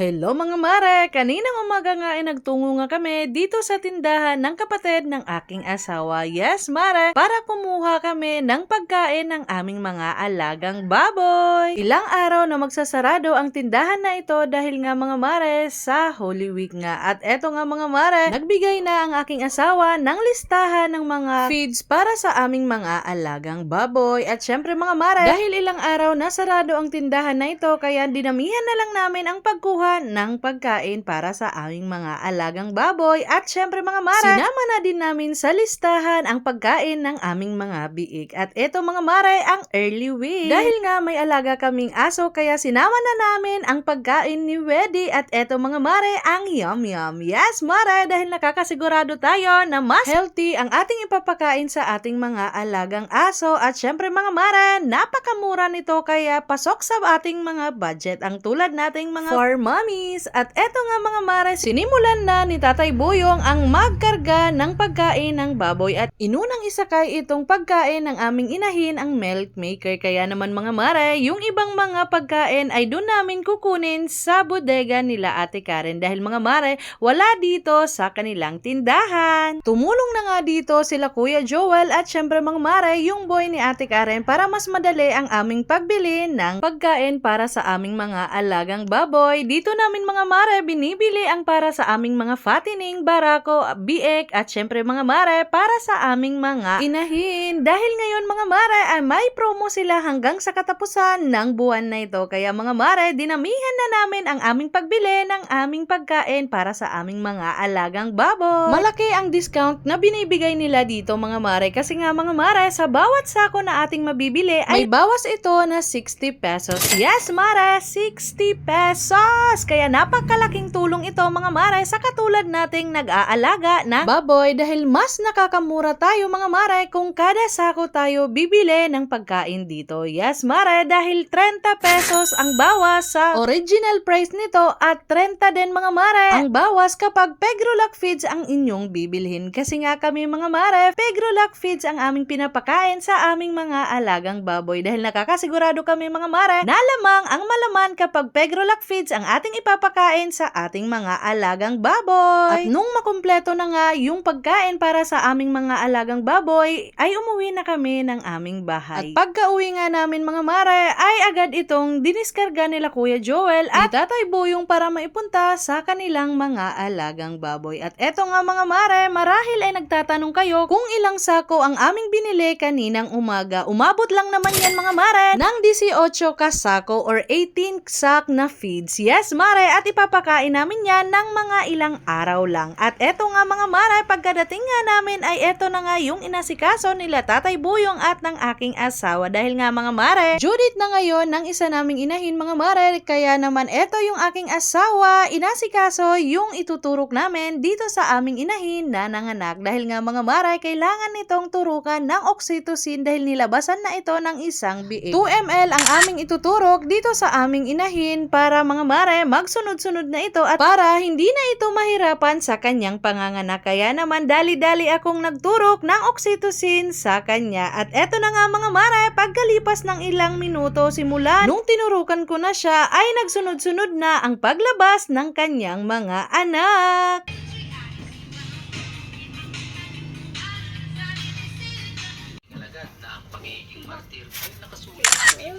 Hello mga mare! Kaninang umaga nga ay nagtungo nga kami dito sa tindahan ng kapatid ng aking asawa. Yes, mare! Para kumuha kami ng pagkain ng aming mga alagang baboy. Ilang araw na magsasarado ang tindahan na ito dahil nga mga mare sa Holy Week nga. At eto nga mga mare, nagbigay na ang aking asawa ng listahan ng mga feeds para sa aming mga alagang baboy. At syempre mga mare, dahil ilang araw na sarado ang tindahan na ito, kaya dinamihan na lang namin ang pagkuha ng pagkain para sa aming mga alagang baboy. At syempre mga mare, sinama na din namin sa listahan ang pagkain ng aming mga biik. At eto mga mare, ang early week. Dahil nga may alaga kaming aso, kaya sinama na namin ang pagkain ni Weddy. At eto mga mare, ang yum yum. Yes mare, dahil nakakasigurado tayo na mas healthy ang ating ipapakain sa ating mga alagang aso. At syempre mga mare, napakamura nito kaya pasok sa ating mga budget ang tulad nating mga for mommies. At eto nga mga mare, sinimulan na ni Tatay Buyong ang magkarga ng pagkain ng baboy at inunang isakay itong pagkain ng aming inahin ang milk maker. Kaya naman mga mare, yung ibang mga pagkain ay doon namin kukunin sa bodega nila Ate Karen dahil mga mare, wala dito sa kanilang tindahan. Tumulong na nga dito sila Kuya Joel at syempre mga mare, yung boy ni Ate Karen para mas madali ang aming pagbili ng pagkain para sa aming mga alagang baboy. Dito namin mga mare, binibili ang para sa aming mga fattening, barako, biek at syempre mga mare para sa aming mga inahin. Dahil ngayon mga mare ay may promo sila hanggang sa katapusan ng buwan na ito. Kaya mga mare, dinamihan na namin ang aming pagbili ng aming pagkain para sa aming mga alagang baboy. Malaki ang discount na binibigay nila dito mga mare kasi nga mga mare sa bawat sako na ating mabibili ay may bawas ito na 60 pesos. Yes mare, 60 pesos! Kaya napakalaking tulong ito mga mare sa katulad nating nag-aalaga ng baboy dahil mas nakakamura tayo mga mare kung kada sako tayo bibili ng pagkain dito. Yes mare, dahil 30 pesos ang bawas sa original price nito at 30 din mga mare ang bawas kapag Pegrolac Feeds ang inyong bibilhin. Kasi nga kami mga mare, Pegrolac Feeds ang aming pinapakain sa aming mga alagang baboy dahil nakakasigurado kami mga mare na lamang ang malaman kapag Pegrolac Feeds ang ating ipapakain sa ating mga alagang baboy. At nung makumpleto na nga yung pagkain para sa aming mga alagang baboy, ay umuwi na kami ng aming bahay. At pagka-uwi nga namin mga mare, ay agad itong diniskarga nila Kuya Joel at Tatay Buyong para maipunta sa kanilang mga alagang baboy. At eto nga mga mare, marahil ay nagtatanong kayo kung ilang sako ang aming binili kaninang umaga. Umabot lang naman yan mga mare ng 18 kasako or 18 sak na feeds. Yes mare, at ipapakain namin yan ng mga ilang araw lang. At eto nga mga mare, pagkadating nga namin ay eto na nga yung inasikaso nila Tatay Buyong at ng aking asawa. Dahil nga mga mare, Judith na ngayon ng isa naming inahin mga mare, kaya naman eto yung aking asawa, inasikaso yung ituturok namin dito sa aming inahin na nanganak. Dahil nga mga mare, kailangan nitong turukan ng oxytocin dahil nilabasan na ito ng isang biik. 2 ml ang aming ituturok dito sa aming inahin para mga mare, magsunod-sunod na ito at para hindi na ito mahirapan sa kanyang panganganak. Kaya naman dali-dali akong nagturok ng oxytocin sa kanya. At eto na nga mga mare, pagkalipas ng ilang minuto simula nung tinurukan ko na siya ay nagsunod-sunod na ang paglabas ng kanyang mga anak.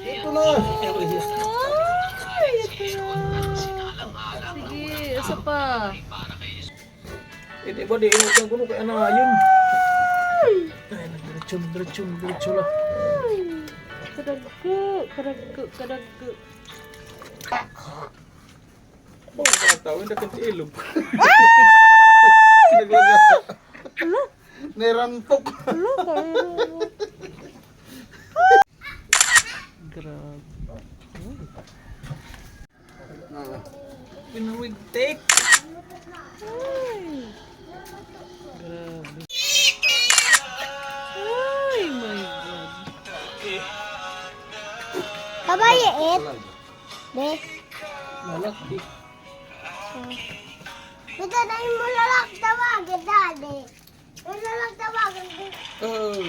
Ito na. Sige, isa pa. Hindi ba di utang ko kaya na yun. Ay, diretso, diretso, diretso lang. Kadagko, kadagko, kadagko. Oh, mga tao, hindi ka ilog. Naglagasa. Nirantok. Grabe. Pinawigtik. Ay. Grabe. Ay, my God. Kabayiit. De. Malaki. Ito na yung mulalak tawagin, dali. Mulalak tawagin. Oh,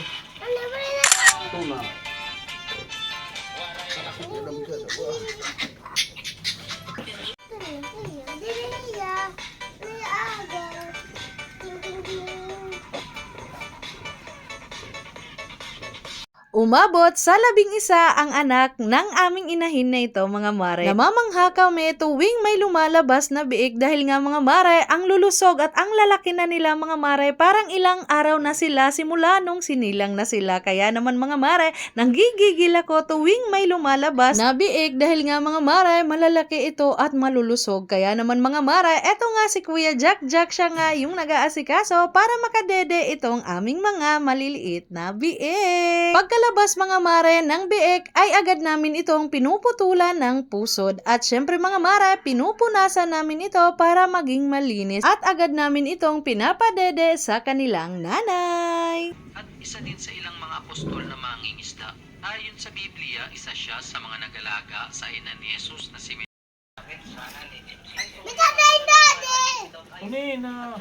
umabot sa labing isa ang anak ng aming inahin na ito mga mare. Namamangha kami tuwing may lumalabas na biik dahil nga mga mare ang lulusog at ang lalaki na nila mga mare parang ilang araw na sila simula nung sinilang na sila. Kaya naman mga mare, nanggigigil ako tuwing may lumalabas na biik dahil nga mga mare malalaki ito at malulusog. Kaya naman mga mare, eto nga si Kuya Jack Jack siya nga yung nag-aasikaso para makadede itong aming mga maliliit na biik. Pagkalabas mga mare ng biik ay agad namin itong pinuputulan ng pusod at syempre mga mare pinupunasan namin ito para maging malinis at agad namin itong pinapadede sa kanilang nanay. At isa din sa ilang mga apostol na mangingisda. Ayon sa Biblia, isa siya sa mga nagalaga sa ina ni Jesus na si tatay daddy! Kunin na.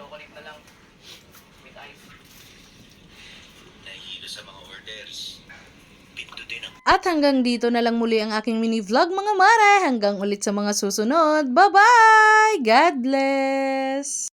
At hanggang dito na lang muli ang aking mini vlog mga mare. Hanggang ulit sa mga susunod. Bye-bye! God bless!